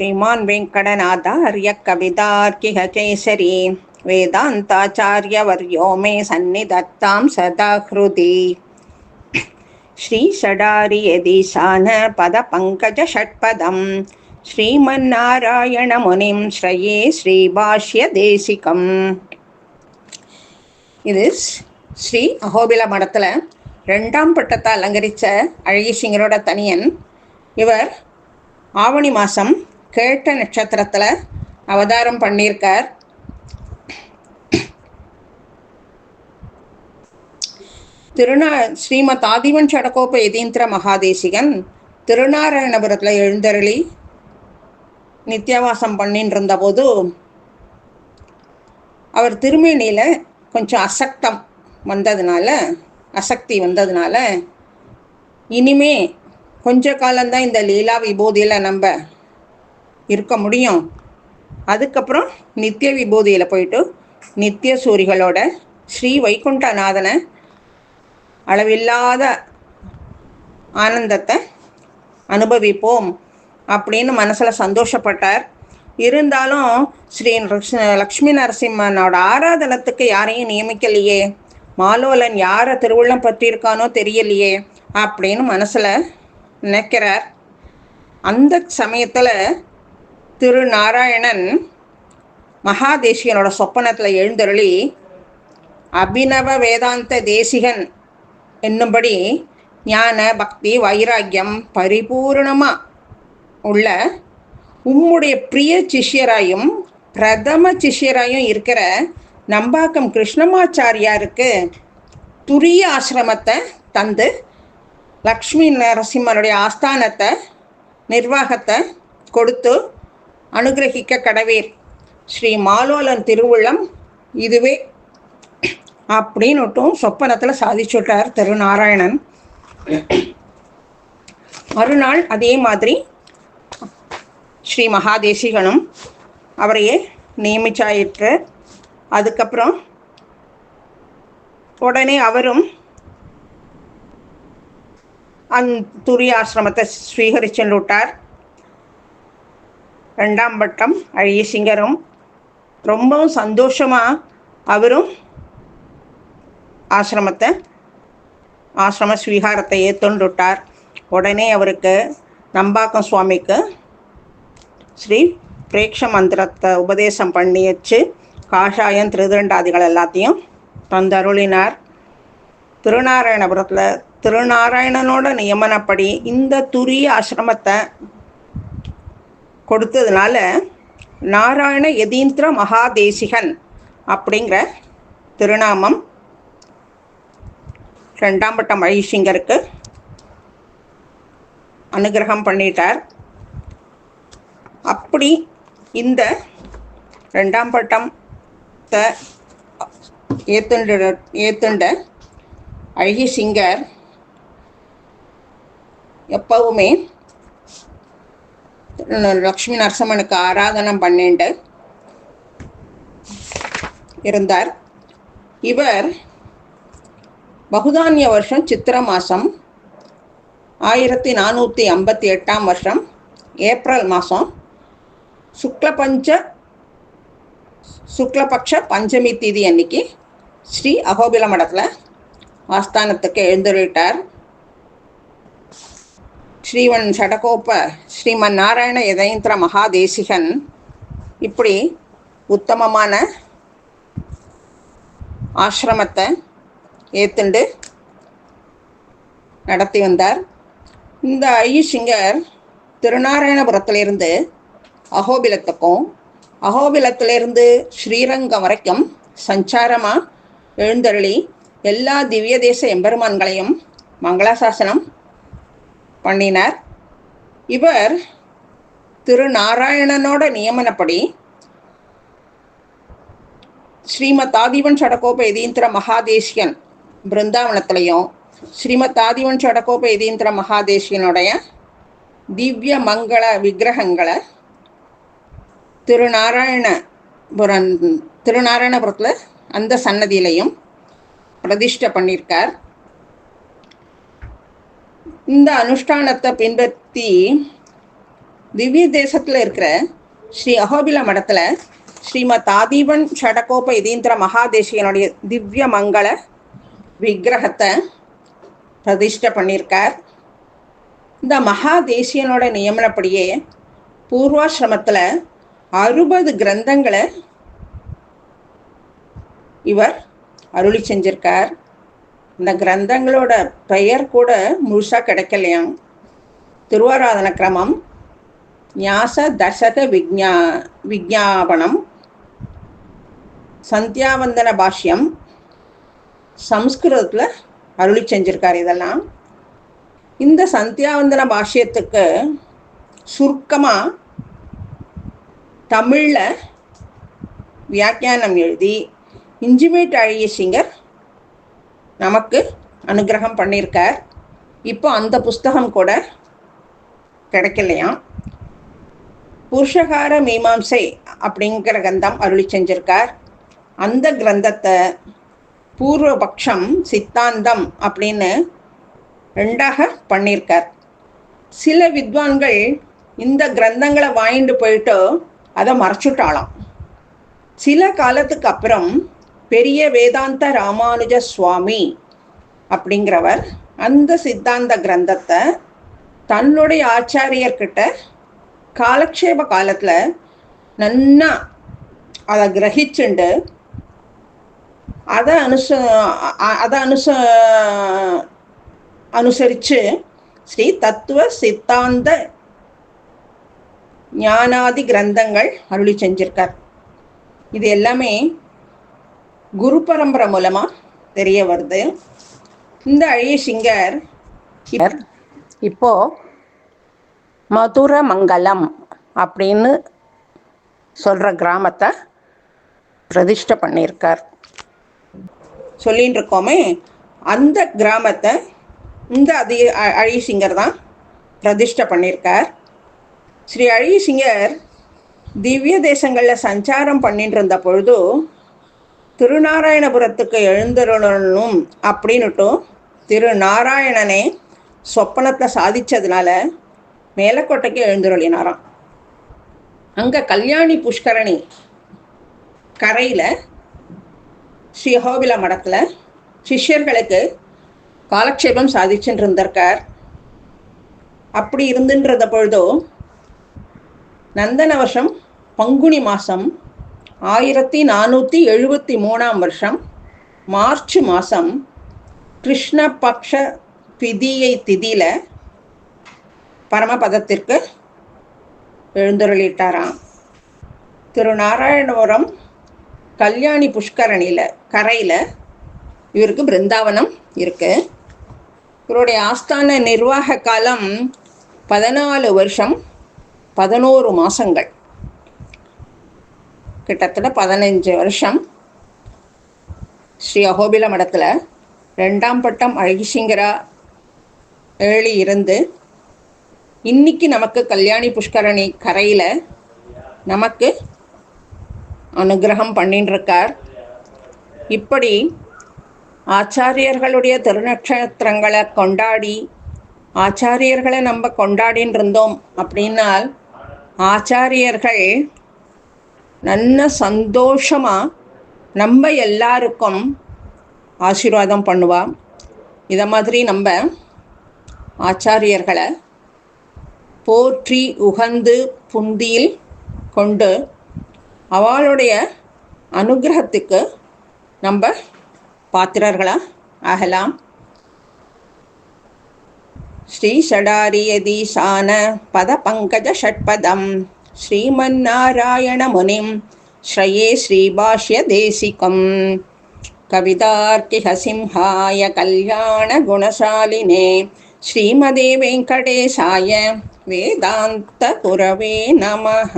श्रीमान् वेङ्कटनाथार्य कवितार्किह केसरी वेदान्ताचार्यवर्यो मे सन्निधत्तां सदा हृदि श्रीषडारियदीशान पदपङ्कजषट्पदं श्रीमन्नारायणमुनिं श्रये ஸ்ரீபாஷ்யதேசிகம் இது ஸ்ரீ அகோபில மடத்தில் ரெண்டாம் பட்டத்தை அலங்கரித்த அழகிசிங்கரோட தனியன் இவர் ஆவணி மாதம் கேட்ட நட்சத்திரத்தில் அவதாரம் பண்ணியிருக்கார். திருநா ஸ்ரீமத் ஆதிவன் சடகோப எதீந்திர மகாதேசிகன் திருநாராயணபுரத்தில் எழுந்தருளி நித்தியாவாசம் பண்ணின்னு இருந்தபோது அவர் திருமேனியில் கொஞ்சம் அசக்தம் வந்ததுனால அசக்தி வந்ததுனால இனிமே கொஞ்ச காலம்தான் இந்த லீலா விபூதியில் நம்ம இருக்க முடியும். அதுக்கப்புறம் நித்திய விபூதியில் போயிட்டு நித்திய சூரிகளோட ஸ்ரீ வைகுண்டநாதனை அளவில்லாத ஆனந்தத்தை அனுபவிப்போம் அப்படின்னு மனசில் சந்தோஷப்பட்டார். இருந்தாலும் ஸ்ரீ லக்ஷ்மி நரசிம்மனோட ஆராதனத்துக்கு யாரையும் நியமிக்கலையே. மாலோலன் யாரை திருவுள்ளம் பற்றியிருக்கானோ தெரியலையே அப்படின்னு மனசில் நினைக்கிறார். அந்த சமயத்தில் திரு நாராயணன் மகாதேசிகனோட சொப்பனத்தில் எழுந்தருளி அபினவ வேதாந்த தேசிகன் என்னும்படி ஞான பக்தி வைராக்கியம் பரிபூர்ணமாக உள்ள உம்முடைய பிரிய சிஷ்யராயும் பிரதம சிஷ்யராயும் இருக்கிற நம்பாக்கம் கிருஷ்ணமாச்சாரியாருக்கு துரிய ஆசிரமத்தை தந்து லக்ஷ்மி நரசிம்மனுடைய ஆஸ்தானத்தை நிர்வாகத்தை கொடுத்து அனுகிரகிக்க கடவீர். ஸ்ரீ மாலோலன் திருவுள்ளம் இதுவே அப்படின்னுட்டும் சொப்பனத்தில் சாதிச்சுட்டார் திருநாராயணன். மறுநாள் அதே மாதிரி ஸ்ரீ மகாதேசிகனும் அவரையே நியமிச்சாயிற்று. அதுக்கப்புறம் உடனே அவரும் அந் துரிய ஆசிரமத்தை விட்டார் ரெண்டாம் பட்டம் அழகிய சிங்கரும். ரொம்பவும் சந்தோஷமாக அவரும் ஆசிரமத்தை ஆசிரம ஸ்வீகாரத்தை ஏற்றுண்டுட்டார் உடனே அவருக்கு நம்பாக்கம் சுவாமிக்கு ஸ்ரீ பிரேக்ஷ மந்திரத்தை உபதேசம் பண்ணி வச்சு காஷாயம் திருதண்டாதிகள் எல்லாத்தையும் தந்தருளினார் திருநாராயணபுரத்தில் திருநாராயணனோட நியமனப்படி இந்த துரிய ஆசிரமத்தை கொடுத்ததுனால நாராயண யதீந்திர மகாதேசிகன் அப்படிங்கிற திருநாமம் ரெண்டாம் பட்டம் மகிஷிங்கருக்கு அனுகிரகம் பண்ணிட்டார். அப்படி இந்த ரெண்டாம் பட்டத்தை ஏத்துண்ட ஏத்துண்ட அழகி சிங்கர் எப்பவுமே லக்ஷ்மி நரசம்மனுக்கு ஆராதனம் பண்ணிட்டு இருந்தார். இவர் பகுதானிய வருஷம் சித்திர மாதம் ஆயிரத்தி நானூற்றி ஐம்பத்தி எட்டாம் வருஷம் ஏப்ரல் மாதம் சுக்லபஞ்ச சுக்லபக்ஷ பஞ்சமி தீதி அன்னைக்கு ஸ்ரீ அகோபில மடத்தில் ஆஸ்தானத்துக்கு எழுந்துள்ளிட்டார் ஸ்ரீவன் சடகோப்ப ஸ்ரீமன் நாராயண யதேந்திர மகாதேசிகன் இப்படி உத்தமமான ஆசிரமத்தை ஏத்துண்டு நடத்தி வந்தார். இந்த ஐயசிங்கர் திருநாராயணபுரத்திலிருந்து அகோபிலத்துக்கும் அகோபிலத்திலிருந்து ஸ்ரீரங்கம் வரைக்கும் சஞ்சாரமாக எழுந்தருளி எல்லா திவ்ய தேச எம்பெருமான்களையும் மங்களாசாசனம் பண்ணினார். இவர் திருநாராயணனோட நியமனப்படி ஸ்ரீமத் ஆதிவன் சடகோப எதீந்திர மகாதேசியன் பிருந்தாவனத்திலையும் ஸ்ரீமத் ஆதிவன் சடகோப எதீந்திர மகாதேசியனுடைய திவ்ய மங்கள விக்கிரகங்களை திருநாராயணபுரம் திருநாராயணபுரத்தில் அந்த சன்னதியிலையும் பிரதிஷ்டை பண்ணியிருக்கார். இந்த அனுஷ்டானத்தை பின்பற்றி திவ்ய தேசத்தில் இருக்கிற ஸ்ரீ அகோபில மடத்தில் ஸ்ரீமத் ஆதீபன் ஷடகோப இதீந்திர மகாதேசியனுடைய திவ்ய மங்கள விக்கிரகத்தை பிரதிஷ்டை பண்ணியிருக்கார். இந்த மகாதேசியனோட நியமனப்படியே பூர்வாசிரமத்தில் அறுபது கிரந்தங்களை இவர் அருளி செஞ்சிருக்கார். இந்த கிரந்தங்களோட பெயர் கூட முழுசாக கிடைக்கலையாம் திருவாராதன கிரமம் ஞாச தசக விஜா விஜாபனம் சந்தியாவந்தன பாஷ்யம் சம்ஸ்கிருதத்தில் அருளி செஞ்சிருக்கார் இதெல்லாம். இந்த சந்தியாவந்தன பாஷ்யத்துக்கு சுருக்கமாக தமிழில் வியாக்கியானம் எழுதி இஞ்சிமேட் அழகிய சிங்கர் நமக்கு அனுகிரகம் பண்ணியிருக்கார் இப்போ அந்த புஸ்தகம் கூட கிடைக்கலையாம். புருஷகார மீமாம்சை அப்படிங்கிற கிரந்தம் அருளி செஞ்சிருக்கார். அந்த கிரந்தத்தை பூர்வபக்ஷம் சித்தாந்தம் அப்படின்னு ரெண்டாக பண்ணியிருக்கார் சில வித்வான்கள் இந்த கிரந்தங்களை வாங்கிட்டு போயிட்டு அதை மறைச்சுட்டாலாம் சில காலத்துக்கு அப்புறம் பெரிய வேதாந்த ராமானுஜ சுவாமி அப்படிங்கிறவர் அந்த சித்தாந்த கிரந்தத்தை தன்னுடைய ஆச்சாரியர்கிட்ட காலக்ஷேப காலத்தில் நன்னா அதை கிரகிச்சுண்டு அதை அனுச அதை அனுச அனுசரித்து ஸ்ரீ தத்துவ சித்தாந்த ஞானாதி கிரந்தங்கள் அருளி செஞ்சிருக்கார். இது எல்லாமே குரு பரம்பரை மூலமாக தெரிய வருது. இந்த அழிய சிங்கர் இப்போ மதுர மங்கலம் அப்படின்னு சொல்கிற கிராமத்தை பிரதிஷ்டை பண்ணியிருக்கார். சொல்லின்னு இருக்கோமே அந்த கிராமத்தை இந்த அதி அழிசிங்கர் தான் பிரதிஷ்டை பண்ணியிருக்கார். ஸ்ரீ அழிசிங்கர் திவ்ய தேசங்களில் சஞ்சாரம் பண்ணிட்டு இருந்த பொழுது திருநாராயணபுரத்துக்கு எழுந்தருளணும் அப்படின்னுட்டும் திரு நாராயணனே சொப்பனத்தை சாதித்ததுனால மேலக்கோட்டைக்கு எழுந்துருளினாராம். அங்கே கல்யாணி புஷ்கரணி கரையில் ஸ்ரீஹோபில மடத்தில் சிஷ்யர்களுக்கு காலக்ஷேபம் சாதிச்சுட்டு இருந்திருக்கார் அப்படி இருந்துன்றத பொழுதோ நந்தன வருஷம் பங்குனி மாதம் ஆயிரத்தி நானூற்றி எழுபத்தி மூணாம் வருஷம் மார்ச் மாதம் கிருஷ்ணபக்ஷ பிதியை திதியில் பரமபதத்திற்கு எழுந்தருளிட்டாராம். திருநாராயணபுரம் கல்யாணி புஷ்கரணியில் கரையில் இவருக்கு பிருந்தாவனம் இருக்குது இவருடைய ஆஸ்தான நிர்வாக காலம் பதினாலு வருஷம் பதினோரு மாதங்கள் கிட்டத்தட்ட பதினஞ்சு வருஷம் ஸ்ரீ அகோபில மடத்தில் ரெண்டாம் பட்டம் அழகிசிங்கரா ஏழி இருந்து இன்னைக்கு நமக்கு கல்யாணி புஷ்கரணி கரையில் நமக்கு அனுகிரகம் பண்ணின்னு இருக்கார் இப்படி ஆச்சாரியர்களுடைய திருநட்சத்திரங்களை கொண்டாடி ஆச்சாரியர்களை நம்ம கொண்டாடின்னு இருந்தோம் அப்படின்னால் ஆச்சாரியர்கள் நல்ல சந்தோஷமாக நம்ம எல்லாருக்கும் ஆசீர்வாதம் பண்ணுவா. இதை மாதிரி நம்ம ஆச்சாரியர்களை போற்றி உகந்து புந்தியில் கொண்டு அவளுடைய அனுகிரகத்துக்கு நம்ம பாத்திரர்களாக ஆகலாம். ஸ்ரீ ஷடாரியதீசான பத பங்கஜ ஷட்பதம். श्रीमन्नारायणमुनिं श्रये श्रीभाष्यदेशिकम् कवितार्किहसिंहाय कल्याणगुणशालिने श्रीमदे वेङ्कटेशाय वेदान्तकुरवे नमः